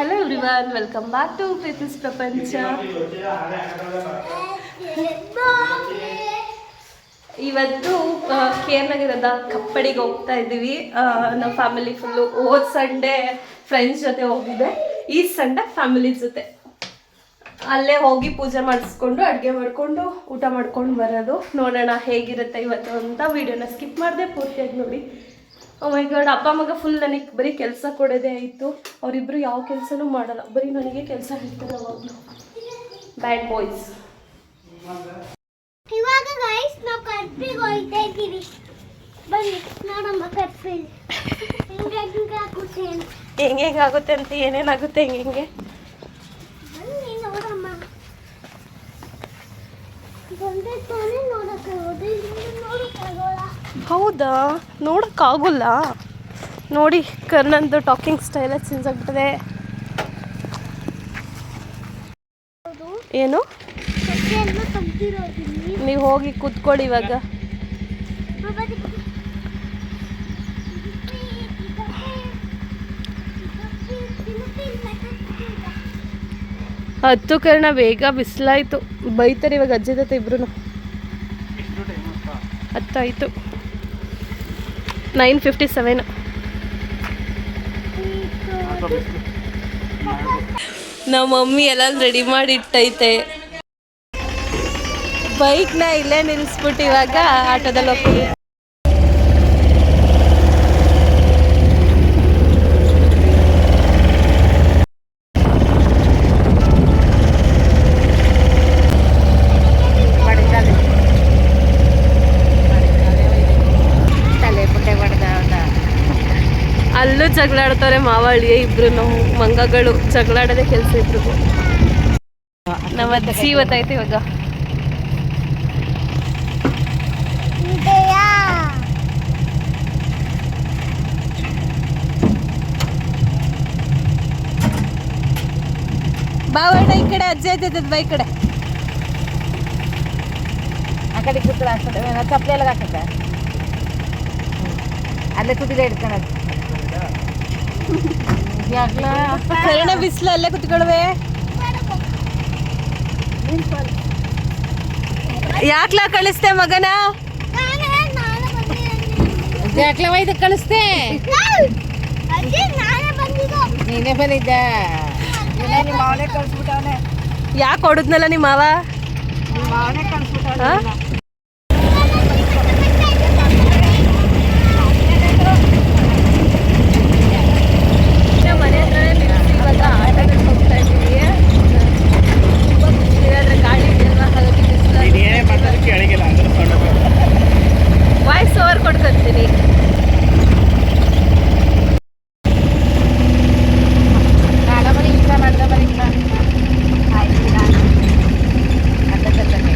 Hello everyone welcome back to Preethi's ಪ್ರಪಂಚ ಇವತ್ತು ಕೇರ್ನಾಗಿರೋದ ಕಪ್ಪಡಿಗೆ ಹೋಗ್ತಾ ಇದ್ದೀವಿ ನಮ್ಮ ಫ್ಯಾಮಿಲಿ ಫುಲ್ಲು ಹೋದ ಸಂಡೇ ಫ್ರೆಂಡ್ಸ್ ಜೊತೆ ಹೋಗಿದ್ದೆ. ಈ ಸಂಡೇ ಫ್ಯಾಮಿಲಿ ಜೊತೆ. ಅಲ್ಲೇ ಹೋಗಿ ಪೂಜೆ ಮಾಡಿಸ್ಕೊಂಡು, ಅಡುಗೆ ಮಾಡಿಕೊಂಡು, ಊಟ ಮಾಡ್ಕೊಂಡು ಬರೋದು. ನೋಡೋಣ ಹೇಗಿರುತ್ತೆ ಇವತ್ತು ಅಂತ. ವಿಡಿಯೋನ ಸ್ಕಿಪ್ ಮಾಡಿದೆ, ಪೂರ್ತಿಯಾಗಿ ನೋಡಿ. ಮೈ ಗಾಡ್ ಅಪ್ಪ ಮಗ ಫುಲ್ ನನಗೆ ಬರೀ ಕೆಲಸ ಕೊಡೋದೇ ಆಯಿತು ಅವರಿಬ್ಬರು ಯಾವ ಕೆಲಸನೂ ಮಾಡಲ್ಲ. ಬರೀ ನನಗೆ ಕೆಲಸ ಹೇಳ್ತಾರೆ ಅವಾಗಲೂ ಬ್ಯಾಡ್ ಬಾಯ್ಸ್ ಇವಾಗ ಗೈಸ್ ನಾವು ಕರ್ಪಿಗೆ ಹೋಗ್ತಾ ಇದ್ದೀವಿ. ಬನ್ನಿ ನೋಡಮ್ಮ ಕರ್ಪಿಲ್ ಹಿಂಗೆ ಹಿಂಗೆ ಆಗುತ್ತೆ ಅಂತ. ಏನೇನಾಗುತ್ತೆ ಹೆಂಗೆ ಹೆಂಗೆ? ಬನ್ನಿ ನೋಡಮ್ಮ. ಬಂದೆ ತಾನೇ ನೋಡೋಕ್ಕಾಗೋದು ಇಲ್ಲಿ ನೋಡಕ್ಕಾಗೋಲ್ಲ ಹೌದಾ? ನೋಡೋಕ್ಕಾಗಲ್ಲ. ನೋಡಿ ಕರ್ಣಂದು ಟಾಕಿಂಗ್ ಸ್ಟೈಲ ಚೇಂಜ್ ಆಗ್ಬಿಟ್ಟಿದೆ. ಏನು? ನೀವು ಹೋಗಿ ಕೂತ್ಕೊಳ್ಳಿ ಇವಾಗ. ಹತ್ತು ಕರ್ಣ ಬೇಗ ಬಿಸಿಲಾಯ್ತು. ಬೈತಾರೆ ಇವಾಗ ಅಜ್ಜಿ ಜೊತೆ ಇಬ್ರು ಹತ್ತಾಯ್ತು. Nine fifty seven. ನಮ್ಮ ಮಮ್ಮಿ ಎಲ್ಲ ರೆಡಿ ಮಾಡಿ ಇಟ್ಟೈತೆ ಬೈಕ್ನ ಇಲ್ಲೇ ನಿಲ್ಲಿಸ್ಬಿಟ್ಟು ಇವಾಗ ಆಟೋದಲ್ಲಿ ಹೋಗ್ತೀವಿ. ಅಲ್ಲೂ ಜಗಳಾಡ್ತಾರೆ ಮಾವಳಿಯ ಇಬ್ರು ಮಂಗಗಳು ಜಗಳಾಡದೆ ಕೆಲಸ ಇದ್ರು ನಮ್ಮ ಅಜ್ಜಿ ಇವತ್ತೈತೆ ಇವಾಗ? ಬಾವಣ್ಣ ಈ ಕಡೆ ಅಜ್ಜಿ ಐತೈತದ ಬೈ ಕಡೆ. ಆ ಕಡೆ ಕೂತ್ಕೊಳ್ಳ ಹಾಕ್ತದೆ ಚಪ್ಪಲಿ ಎಲ್ಲ ಹಾಕತ್ತೆ? ಅಲ್ಲೇ ಹಿಡ್ಕೊಳದು ಯಾಕ್ಲ ಕರ್ಣ ಬಿಸಿಲು ಅಲ್ಲೇ ಕುತ್ಕೊಳ್ವೆ? ಯಾಕ್ಲಾ ಕಳಿಸ್ತೆ ಮಗನ? ನಾನೇ ನಾನೇ ಬಂದಿದ್ದೀನಿ. ಯಾಕ್ಲ ಒಯ್ದು ಕಳಿಸ್ದೆ ಅಜ್ಜಿ ನಾನೇ ಬಂದಿದ್ದು ಯಾಕೆ ಹೊಡೆದ್ನಲ್ಲ ನಿಮ್ಮ ಮಾವ? ಕಳಿಸ್ಬಿಟ್ಟವನೆ ಹಾ? ಮನೆ ಹತ್ರನೇ ನಿಲ್ಸಿ ಇವಾಗ ಆಟೋದಲ್ಲಿ ಹೋಗ್ತಾ ಇದ್ದೀವಿ ತುಂಬ ಖುಷಿ ಆದರೆ ಗಾಡಿ ಇದೆಯಲ್ವಾ ಹಾಗಾಗಿ ಬಿಸಿಲು ವಾಯ್ಸ್ ಓವರ್ ಕೊಡ್ಕೊತೀನಿ ನಾಡ ಬರೀ ಇಲ್ಲ ಮಾಡ್ದ ಬರೀ ಇಲ್ಲ ಆಯ್ತು ಅಡ್ಡ ಕಟ್ಟನೆ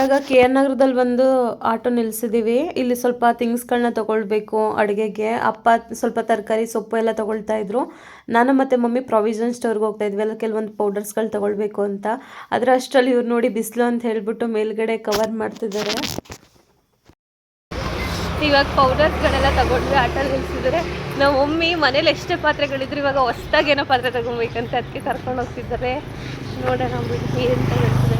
ಇವಾಗ ಕೆ ಆರ್ ನಗರದಲ್ಲಿ ಬಂದು ಆಟೋ ನಿಲ್ಸಿದ್ದೀವಿ ಇಲ್ಲಿ ಸ್ವಲ್ಪ ಥಿಂಗ್ಸ್ಗಳನ್ನ ತಗೊಳ್ಬೇಕು ಅಡುಗೆಗೆ. ಅಪ್ಪ ಸ್ವಲ್ಪ ತರಕಾರಿ, ಸೊಪ್ಪು ಎಲ್ಲ ತಗೊಳ್ತಾ ಇದ್ರು. ನಾನು ಮತ್ತು ಮಮ್ಮಿ ಪ್ರಾವಿಷನ್ ಸ್ಟೋರ್ಗೆ ಹೋಗ್ತಾ ಇದ್ವಿ. ಎಲ್ಲ ಕೆಲವೊಂದು ಪೌಡರ್ಸ್ಗಳು ತಗೊಳ್ಬೇಕು ಅಂತ. ಆದರೆ ಅಷ್ಟರಲ್ಲಿ ಇವ್ರು ನೋಡಿ ಬಿಸಿಲು ಅಂತ ಹೇಳಿಬಿಟ್ಟು ಮೇಲ್ಗಡೆ ಕವರ್ ಮಾಡ್ತಿದ್ದಾರೆ. ಇವಾಗ ಪೌಡರ್ಸ್ಗಳೆಲ್ಲ ತಗೊಂಡ್ವಿ ಆಟೋಲ್ಲಿ ನಿಲ್ಸಿದ್ರೆ. ನಮ್ಮ ಮಮ್ಮಿ ಮನೇಲಿ ಎಷ್ಟೇ ಪಾತ್ರೆಗಳಿದ್ರು ಇವಾಗ ಹೊಸ್ದಾಗಿ ಏನೋ ಪಾತ್ರೆ ತಗೊಬೇಕಂತ ಅದಕ್ಕೆ ಕರ್ಕೊಂಡು ಹೋಗ್ತಿದ್ದಾರೆ. ನೋಡೋಣ ತಗೊಳ್ತಿದೆ. ಅಂತ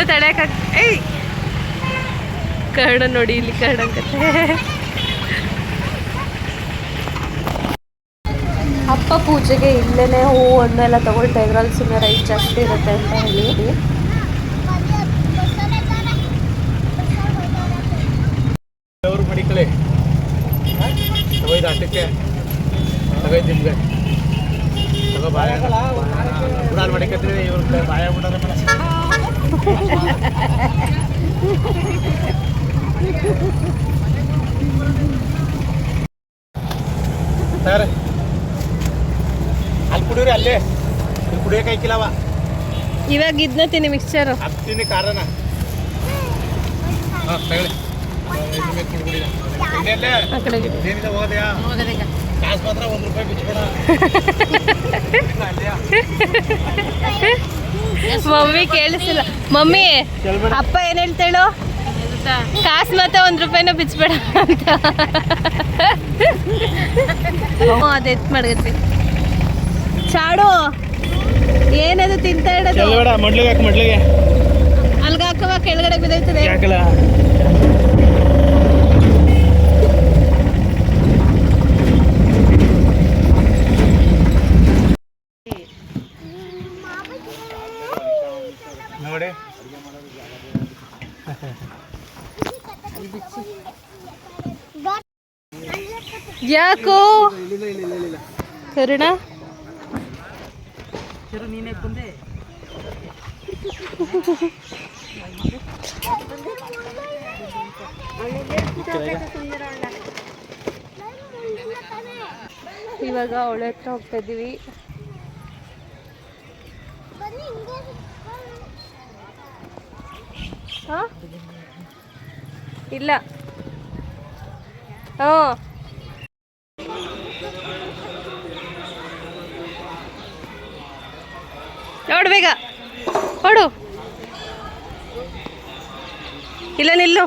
ಬಾ. ಏಯ್! ಕರ್ಣ ನೋಡಿ ಇಲ್ಲಿ ಕರ್ಣ ಕತೆ ಅಪ್ಪ ಪೂಜೆಗೆ ಇಲ್ಲೇನೆ ಹೂವು ಹಣ್ಣೆಲ್ಲ ತಗೊಳ್ತಾ ಇದ್ರು. ಅಲ್ಲಿ ಸುಮ್ಮನೆ ರೈಟ್ ಜಾಸ್ತಿ ಇರುತ್ತೆ ಅಂತ ಹೇಳಿ. ಮಡಿಕಳೆ. ತಗೊಯ್ದು ಆಟಕ್ಕೆ. ತಗೊಯ್ದು ನಿಮ್ಗೆ. ಹುಡುಗ ಬಾಯ. ಬುಡಾಲ್ ಮಡಿಕತ್ರಿ ಇವ್ರ ಬಾಯ ಬಿಡೋದ ಸರ್ ಅಲ್ಲಿ ಕುಡಿಯೋರಿ ಅಲ್ಲೇ ಇಲ್ಲಿ ಕುಡಿಯೋಕೆ ಐಕಿಲ್ಲವ ಇವಾಗ ಇದನ್ನ ತಿನ್ನಿ ಮಿಕ್ಸ್ಚರು ಹತ್ತೀನಿ ಕಾರಣ ಹಾಂ ತಗೊಳ್ಳಿ ಐದು ಬೇಕು ಕುಡ್ಬಿಡಿ ಇನ್ನೆಲ್ಲೇ ಆ ಕಡೆಗೆ ಏನಿದೆ ಹೋಗೋದಯಾ ಕಾಸು ಮಾತ್ರ ಒಂದು ರೂಪಾಯಿ ಬಿಚ್ಬೇಡ ಅಲ್ಲೇ ಮಮ್ಮಿ ಕೇಳಿಸಿಲ್ಲ. ಮಮ್ಮಿ ಅಪ್ಪ ಏನ್ ಹೇಳ್ತೇಳು? ಕಾಸು ಮತ್ತೆ ಒಂದ್ ರೂಪಾಯಿನೂ ಬಿಚ್ಬೇಡ ಅಂತ. ಅದ್ ಎತ್ ಚಾಡು ಏನದು ತಿಂತಾ ಇಡೋದು ಅಲ್ಗಾಕವ ಅಲ್ಗ ಹಾಕವ ಕೆಳಗಡೆ ಬಿದ್ದೈತದೆ ಯಾಕಲ್ಲ ನೋಡಿ ಯಾಕೋ? ಕರುಣ? ಇವಾಗ ಅವಳ ಹತ್ರ ಹೋಗ್ತಾ ಇಲ್ಲ. ಹ್ಞೂ. ನೋಡು ಬೇಗ. ನೋಡು ಇಲ್ಲ ನಿಲ್ಲು.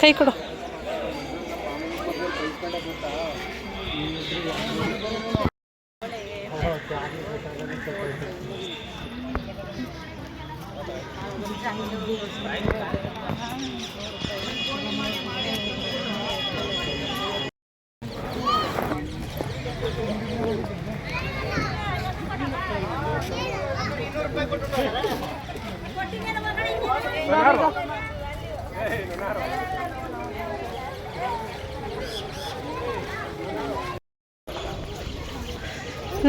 ಕೈ ಕೊಡು.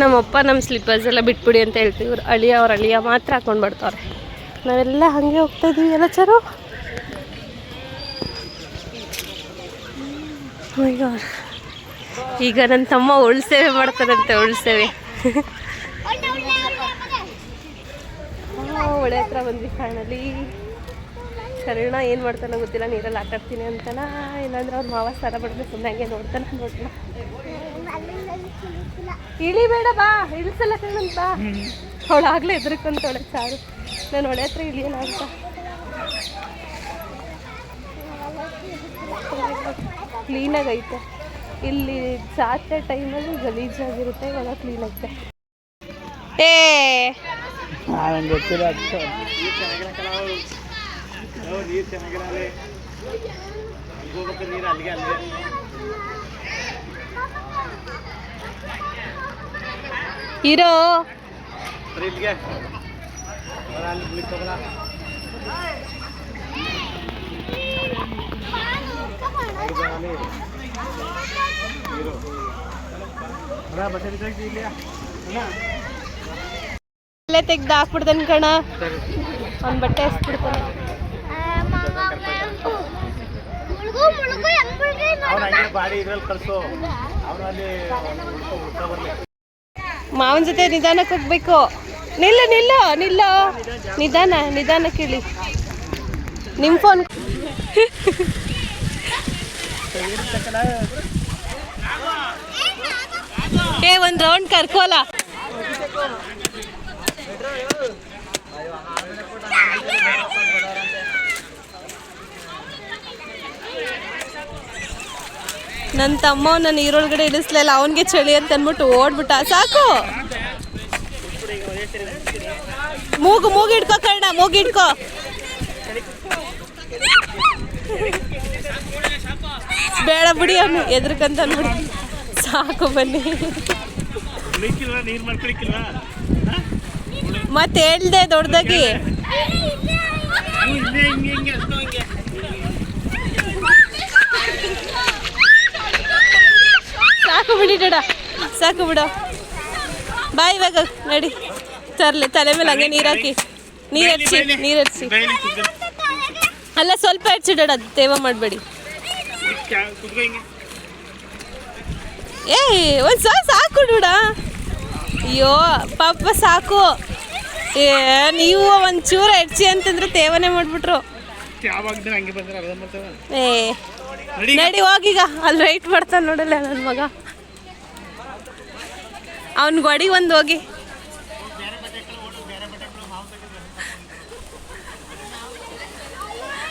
ನಮ್ಮಪ್ಪ ನಮ್ಮ ಸ್ಲಿಪ್ಪರ್ಸ್ ಎಲ್ಲ ಬಿಟ್ಬಿಡಿ ಅಂತ ಹೇಳ್ತೀವಿ. ಇವ್ರು ಅಳಿಯ, ಅವ್ರ ಅಳಿಯ ಮಾತ್ರ ಹಾಕೊಂಡು ಬರ್ತಾವ್ರೆ. ನಾವೆಲ್ಲ ಹಾಗೆ ಹೋಗ್ತಾ ಇದೀವಿ ಎಲ್ಲ ಚರು? Oh. ಈಗ ನನ್ನ ತಮ್ಮ ಉಳ್ಸೇವೆ ಮಾಡ್ತಾರಂತೆ ಉಳ್ ಸೇವೆ. ಒಳ್ಳೆ ಹತ್ರ ಬಂದ್ವಿ ಫೈನಲಿ ಶರಣ ಏನು ಮಾಡ್ತಾನೋ ಗೊತ್ತಿಲ್ಲ, ನೀರಲ್ಲಿ ಆಟಾಡ್ತೀನಿ ಅಂತಾನ? ಇಲ್ಲಾಂದ್ರೆ ಅವ್ರ ಮಾವ ಸ್ಥಾನ ಮಾಡಿದ್ರೆ ಸುಮ್ಮನೆ ಹಂಗೆ ನೋಡ್ತಾನ ನೋಡೋಣ ಇಳಿಬೇಡ ಬಾ. ಇಳಿಸಲ್ಲ ಕಣಂತ ಬಾ. ಅವಳು ಆಗ್ಲೇ ಎದ್ರಕ್ಕಂತವಳೆ ಸಾರು. ನಾನು ಒಳ್ಳೆ ಹತ್ರ ಇಳಿಯೋಣ ಅಂತ ಕ್ಲೀನಾಗೈತೆ ಇಲ್ಲಿ ಜಾತ್ರೆ ಟೈಮಲ್ಲಿ ಗಲೀಜಾಗಿರುತ್ತೆ ಇವಾಗ ಕ್ಲೀನ್ ಐತೆ. ಏ! ನೀರು ಅಲ್ಲಿಗೆ ನೀರು ಇರೋ. ಅಲ್ಲಿ ತೆಗ್ದು ಹಾಕ್ಬಿಡ್ತಾನೆ ಕಣ. ಒಂದ್ ಅವ್ನ ಬಟ್ಟೆ ಎಸ್ಬಿಡ್ತಾನೆ ಮುಳುಗು ಮುಳುಗು ಹೆಂಗ್ ಮುಳುಗಿ ಅವ್ನು ಹಂಗೆ ಬಾಡಿ ಇದ್ರಲ್ಲಿ ಕಳ್ಸು ಅವನು ಅಲ್ಲಿ ಹುಡ್ಕೊ ಹುಡ್ಕೊ ಬರ್ಲಿ ಮಾವನ ಜೊತೆ ನಿಧಾನಕ್ಕೆ ಹೋಗ್ಬೇಕು ನಿಲ್ಲ ನಿಲ್ಲ ನಿಲ್ಲ ನಿಧಾನ ನಿಧಾನ ಕೇಳಿ ನಿಮ್ಮ ಫೋನ್ ಏ ಒಂದು ರೌಂಡ್ ಕರ್ಕೋಲ ನನ್ನ ತಮ್ಮ ನನ್ನ ನೀರೊಳಗಡೆ ಇಳಿಸ್ಲಿಲ್ಲ ಅವನಿಗೆ ಚಳಿ ಅಂತ ಅಂದ್ಬಿಟ್ಟು ಓಡ್ಬಿಟ್ಟ ಸಾಕು ಮೂಗು ಮೂಗು ಇಡ್ಕೋ ಕರ್ಣ ಮೂಗು ಇಡ್ಕೋ ಬೇಡ ಬಿಡಿ ಅವನು ಎದ್ರಕಂತ ಅಂದ್ಬಿಡಿ ಸಾಕು ಬನ್ನಿ ಮತ್ತೆ ಹೇಳ್ದೆ ದೊಡ್ಡದಾಗಿ ಹಿಂಗೆ ಸಾಕು ಬಿಡಿ ಡಡ ಸಾಕು ಬಿಡು. ಬಾಯ್ ಇವಾಗ ನಡಿ. ತರ್ಲೆ ತಲೆ ಮೇಲೆ ಹಂಗೆ ನೀರು ಹಾಕಿ. ನೀರು ಹಚ್ಚಿ ನೀರು ಹಚ್ಚಿ ಅಲ್ಲ ಸ್ವಲ್ಪ ಹಚ್ಚಿಡೋಣ ಡಡ ತೇವ ಮಾಡಬೇಡಿ. ಏಯ್ ಒಂದು ಸಲ ಸಾಕು ಬಿಡ ಅಯ್ಯೋ ಪಾಪ ಸಾಕು. ಏ ನೀವು ಒಂಚೂರು ಹೆಚ್ಚಿ ಅಂತಂದ್ರೆ ತೇವನೆ ಮಾಡ್ಬಿಟ್ರು. ಏ ನಡಿ ನಡಿ ಹೋಗೀಗ ಅಲ್ಲಿ ರೈಟ್ ಮಾಡ್ತಾನೆ ನೋಡಲ್ಲ ನನ್ನ ಮಗ. ಅವನ್ ಗೋಡಿ ಒಂದು ಹೋಗಿ.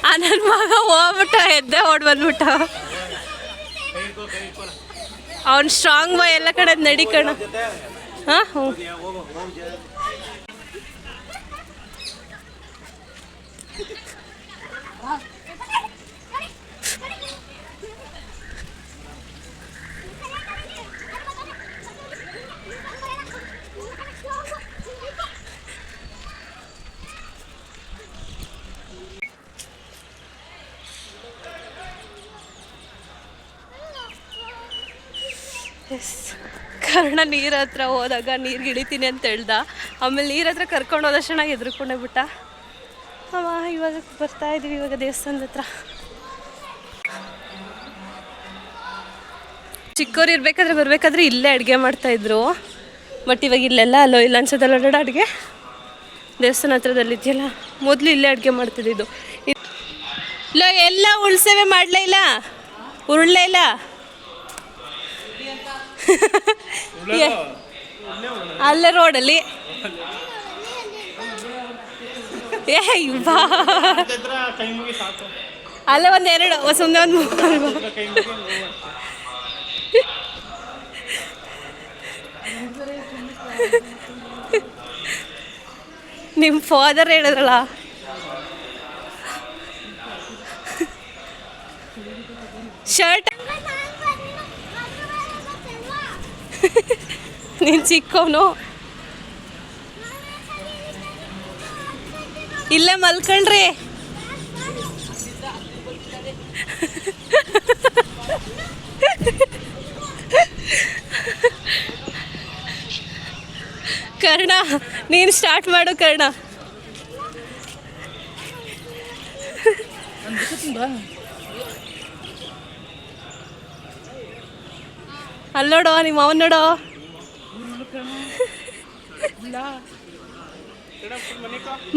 ಆ ನನ್ನ ಮಗ ಹೋಗ್ಬಿಟ್ಟ, ಎದ್ದೆ ಓಡ್ ಬಂದ್ಬಿಟ್ಟ. ಅವ್ನು ಸ್ಟ್ರಾಂಗ್ ಬಾಯ್ ಎಲ್ಲ ಕಡೆ ನಡಿಕಣ. ಹಾಂ? ಹ್ಞೂ ಕರ್ಣ ನೀರ ಹತ್ರ ಹೋದಾಗ ನೀರು ಇಳಿತೀನಿ ಅಂತ ಹೇಳ್ದ. ಆಮೇಲೆ ನೀರ ಹತ್ರ ಕರ್ಕೊಂಡು ಹೋದ ತಕ್ಷಣ ಎದ್ರುಕೊಂಡೇ ಬಿಟ್ಟ. ಅವ ಇವಾಗ ಬರ್ತಾ ಇದೀವಿ, ಇವಾಗ ದೇವಸ್ಥಾನದ ಹತ್ರ. ಚಿಕ್ಕವ್ರು ಇರ್ಬೇಕಾದ್ರೆ ಬರ್ಬೇಕಾದ್ರೆ ಇಲ್ಲೇ ಅಡುಗೆ ಮಾಡ್ತಾ ಇದ್ರು. ಬಟ್ ಇವಾಗ ಇಲ್ಲೆಲ್ಲ ಅಲ್ಲೋ, ಇಲ್ಲ ಅನ್ಸೋದಲ್ಲ ನೋಡ ಅಡುಗೆ. ದೇವಸ್ಥಾನ ಹತ್ರದಲ್ಲಿ ಇದೆಯಲ್ಲ, ಮೊದಲು ಇಲ್ಲೇ ಅಡುಗೆ ಮಾಡ್ತಿದ್ದಿದ್ದು. ಇಲ್ಲ ಎಲ್ಲ ಉಳ್ಸೇವೆ ಮಾಡಲೇ ಇಲ್ಲ? ಉರುಳಲೇ ಇಲ್ಲ? ಅಲ್ಲೇ ರೋಡಲ್ಲಿ. ಏ ಬಾ ಅಲ್ಲೇ ಒಂದು ಎರಡು ಸುಮ್ಮನೆ ಒಂದು. ನಿಮ್ಮ ಫಾದರ್ ಹೇಳಿದ್ರಲ್ಲ. ಶರ್ಟ್ ನೀನು ಚಿಕ್ಕವನು. ಇಲ್ಲೇ ಮಲ್ಕೊಂಡ್ರಿ. ಕರ್ಣ ನೀನು ಸ್ಟಾರ್ಟ್ ಮಾಡು ಕರ್ಣ. ಅಲ್ಲಿ ನೋಡೋ ನಿಮ್ಮ ಅವನ್ ನೋಡೋ.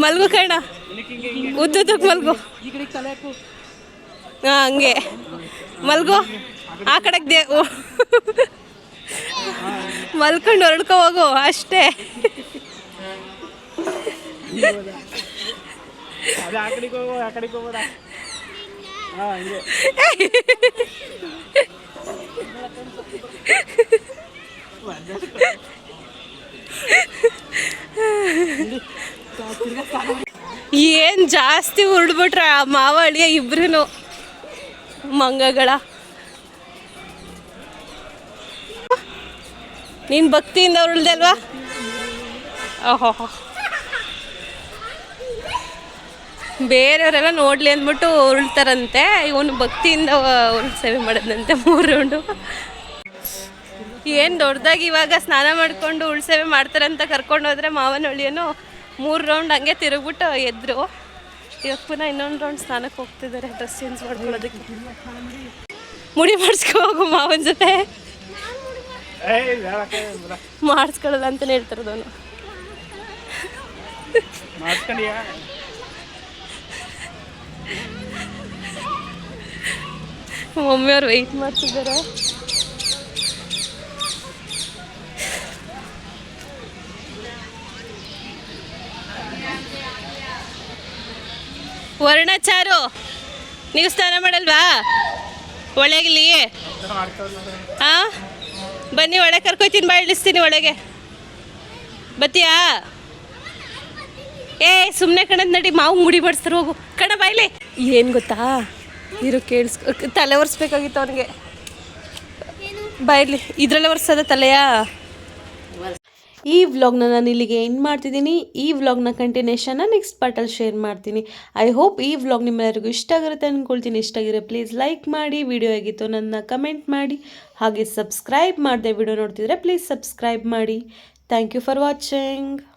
ಮಲ್ಗು ಕಣ ಉದ್ದುದ್ದಕ್ಕೆ ಮಲ್ಗು. ಹಾಂ ಹಂಗೆ. ಮಲ್ಗು. ಆ ಕಡೆಗೆ ದೇ ಮಲ್ಕೊಂಡು ಹೊರಡ್ಕೊ ಹೋಗು ಅಷ್ಟೇ. ಆ ಕಡೆಗೆ ಹೋಗೋ ಆ ಕಡೆಗೆ ಹೋಗೋದ ಹಾ ಹಿಂಗೆ ಏನು ಜಾಸ್ತಿ ಉರುಡ್ಬಿಟ್ರ ಆ ಮಾವ ಅಳಿಯ ಇಬ್ರು ಮಂಗಗಳ. ನೀನು ಭಕ್ತಿಯಿಂದ ಉರುಳ್ದೆ ಅಲ್ವಾ? ಓಹೋ. ಬೇರೆಯವರೆಲ್ಲ ನೋಡ್ಲಿ ಅಂದ್ಬಿಟ್ಟು ಉರುಳ್ತಾರಂತೆ. ಇವನು ಭಕ್ತಿಯಿಂದ ಸೇವೆ ಮಾಡೋದಂತೆ ಮೂರು ರೌಂಡು ಏನು ದೊಡ್ಡದಾಗಿ ಇವಾಗ ಸ್ನಾನ ಮಾಡ್ಕೊಂಡು ಉಳ್ಸೇವೆ ಮಾಡ್ತಾರಂತ ಕರ್ಕೊಂಡು ಹೋದ್ರೆ ಮಾವನ ಮೂರು ರೌಂಡ್ ಹಂಗೆ ತಿರುಗ್ಬಿಟ್ಟು ಎದ್ರು. ಇವಾಗ ಪುನಃ ಇನ್ನೊಂದು ರೌಂಡ್ ಸ್ನಾನಕ್ಕೆ ಹೋಗ್ತಿದ್ದಾರೆ ಡ್ರೆಸ್ ಚೇಂಜ್ ಮಾಡ್ಕೊಳ್ಳೋದಕ್ಕೆ ಮುಡಿ ಮಾಡಿಸ್ಕೊ ಹೋಗು ಮಾವನ ಜೊತೆ. ಮಾಡಿಸ್ಕೊಳ್ಳಲ್ಲ ಅಂತಲೇ ಹೇಳ್ತಿರೋದವನು ಮಮ್ಮಿಯವ್ರು ವೆಯ್ಟ್ ಮಾಡ್ತಿದ್ದಾರೆ ವರ್ಣಚಾರು. ನೀವು ಸ್ನಾನ ಮಾಡಲ್ವಾ? ಒಳಗಿಲಿ ಹಾ ಬನ್ನಿ, ಒಳಗೆ ಕರ್ಕೊಯ್ತೀನಿ ಬಾ, ಇಳಿಸ್ತೀನಿ ಒಳಗೆ. ಬತ್ತೀಯಾ? ಏ ಸುಮ್ಮನೆ ಕಣದ್ ನಡಿ, ಮಾವು ಮುಡಿ ಬಡಿಸ್ತಾರೆ ಹೋಗು. ಕಣ ಬಾಯ್ಲಿ ಏನು ಗೊತ್ತಾ? ಇರು ಕೇಳಿಸ್ಕೊ ತಲೆ ಒರೆಸ್ಬೇಕಾಗಿತ್ತು ಅವನಿಗೆ. ಬಾಯ್ಲಿ ಇದ್ರಲ್ಲೇ ಒರೆಸೋದ ತಲೆಯಾ? ಈ ವ್ಲಾಗ್ನ ನಾನು ಇಲ್ಲಿಗೆ ಎಂಡ್ ಮಾಡ್ತಿದ್ದೀನಿ. ಈ ವ್ಲಾಗ್ನ ಕಂಟಿನ್ಯೂಷನ್ನ ನೆಕ್ಸ್ಟ್ ಪಾರ್ಟಲ್ಲಿ ಶೇರ್ ಮಾಡ್ತೀನಿ. ಐ ಹೋಪ್ ಈ ವ್ಲಾಗ್ ನಿಮ್ಮೆಲ್ಲರಿಗೂ ಇಷ್ಟ ಆಗಿರುತ್ತೆ ಅಂದ್ಕೊಳ್ತೀನಿ ಇಷ್ಟ ಆಗಿರೋ ಪ್ಲೀಸ್ ಲೈಕ್ ಮಾಡಿ ವಿಡಿಯೋ ಆಗಿತ್ತು ನನ್ನ ಕಮೆಂಟ್ ಮಾಡಿ. ಹಾಗೆ ಸಬ್ಸ್ಕ್ರೈಬ್ ಮಾಡಿದೆ ವಿಡಿಯೋ ನೋಡ್ತಿದ್ರೆ ಪ್ಲೀಸ್ ಸಬ್ಸ್ಕ್ರೈಬ್ ಮಾಡಿ. Thank you for watching